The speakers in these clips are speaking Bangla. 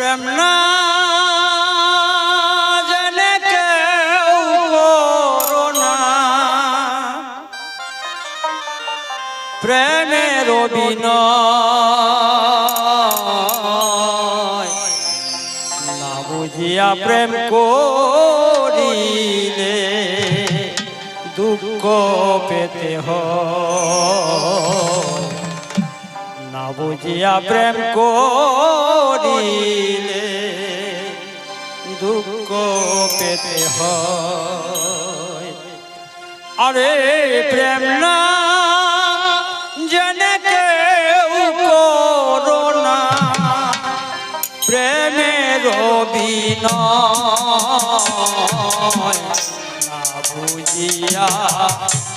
প্রেম না জেনে কেউ করো না। প্রেমের অভিনয় না বুঝিয়া প্রেম করিলে দুঃখ পেতে হয়। বুঝিয়া প্রেম করিলে দুঃখ পেতে হয়। আরে প্রেম না জেনে কেউ করো প্রেমের অভিনয় না বুঝিয়া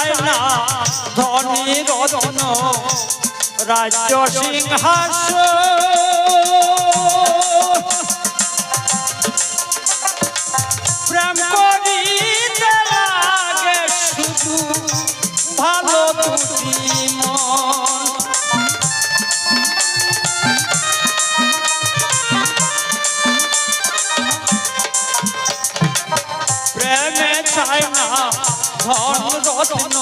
চায় না। ধনী রত্ন রাজ্য সিংহাস প্রেম করিতে লাগে ধন রত্ন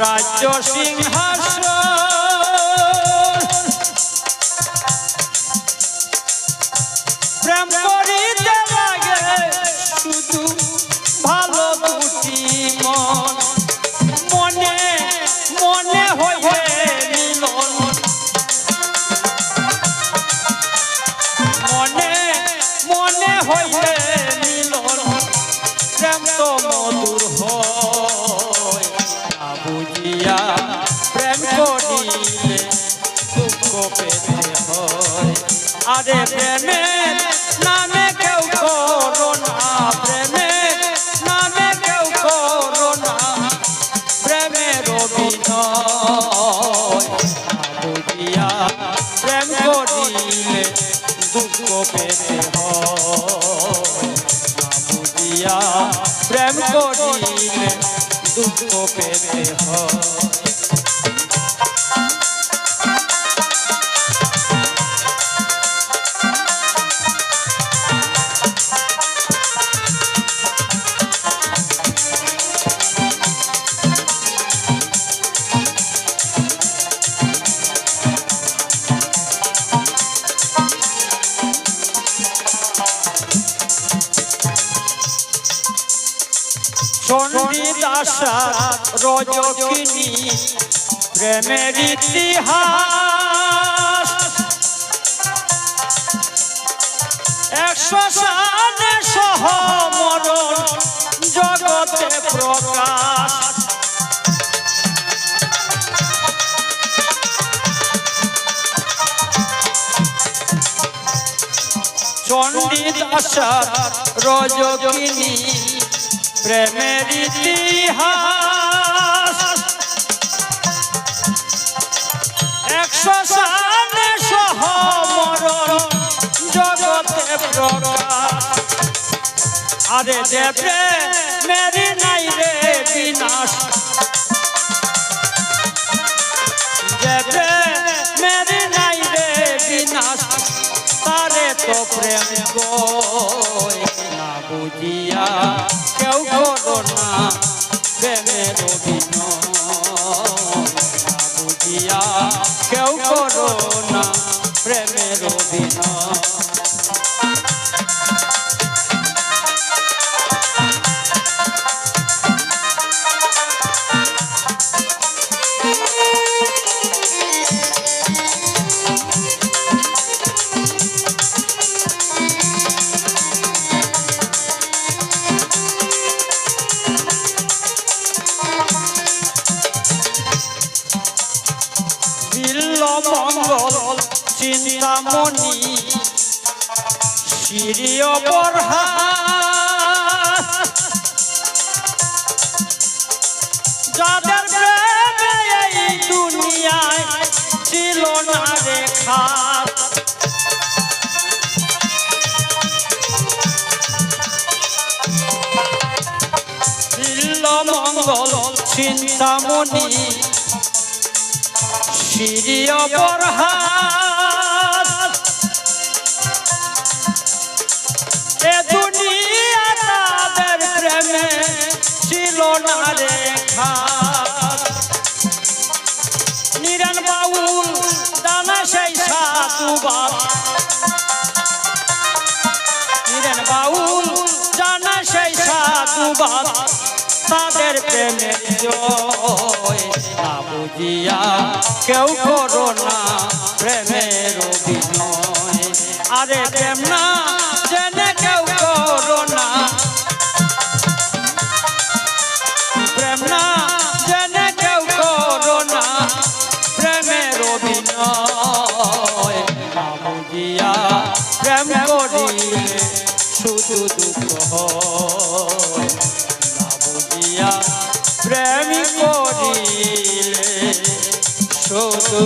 রাজ্য সিংহাসন। প্রেম লাগে মন। মনে মনে মনে মনে প্রেম তো মধুর প্রেম করিলে দুঃখ পেতে হয়। আরে প্রেমের নামে কেউ করো না প্রেমের নামে কেউ করো না। প্রেমের অভিনয়। প্রেম করিলে দুঃখ পেতে হয়। দুঃখ পেতে হয়। চণ্ডীদাসা রজকিনী প্রেমের ইতিহাস। একশো সালে সহ মরণ জগতে প্রকাশ। রজকিনী প্রেমের ইতিহাস। একশো সালে সহ মরণ জগতে প্রকাশ। আরে দেবে মেরি নাই রে বিনাশ। দেবে মেরি নাই রে বিনাশ, তারে তো প্রেম গয় না বুঝিয়া। চিন্তামণি সিরিয় বরহা যাদের প্রেমে এই দুনিয়ায় ছিল না রেখা দিল মঙ্গল চিন্তামণি সিরিয় বরহাত এ দুনিয়া তাদের বাউল দানা সেই সাধুবাদ নিরেন বাউল জানা সেই তাদের প্রেমে না বুঝিয়া কেউ করো না প্রেমের আরে প্রেম না, জেনে কেউ করো না। প্রেম না, জেনে কেউ করো না প্রেমের অভিনয়। শুধু